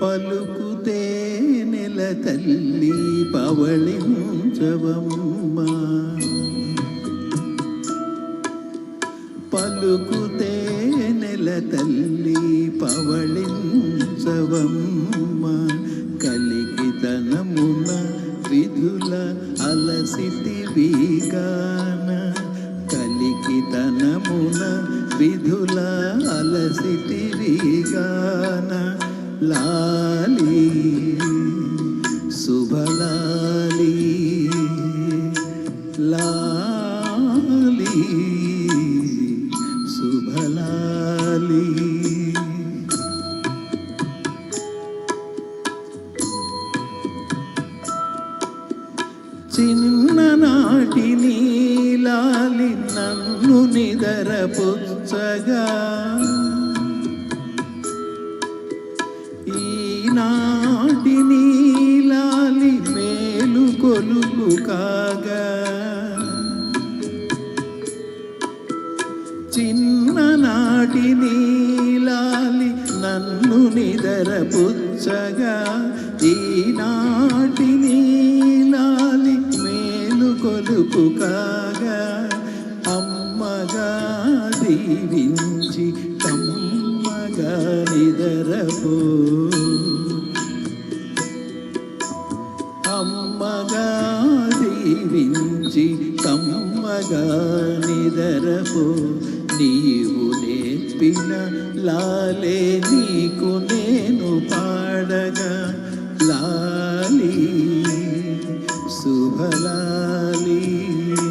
పలుకుతే నెల తల్లి పవళించవమ్మా పలుకుతే నెల తల్లి పవళించవమ్మ కలికితనమున విధుల అలసితి వీగాన కలికితనమున విధుల అలసితి వీగాన లాలి శుభలా చిన్న నాటి నీలాలి నన్ను నిదరపుచ్చగా ఈనాటి నీలాలి మేలు కొలుపు కాగా. చిన్ననాటి నీలాలి నన్ను నిదరపుచ్చగా ఈనాటి నీ పిలుపు కాగా అమ్మగా దీవించి తమ్మగా నిదరపో. అమ్మగా దీవించి తమ్మగా నిదరపో. నీవు నేర్పిన లాలే నీకు నేను పాడగా. లా శుభలాలి లాలి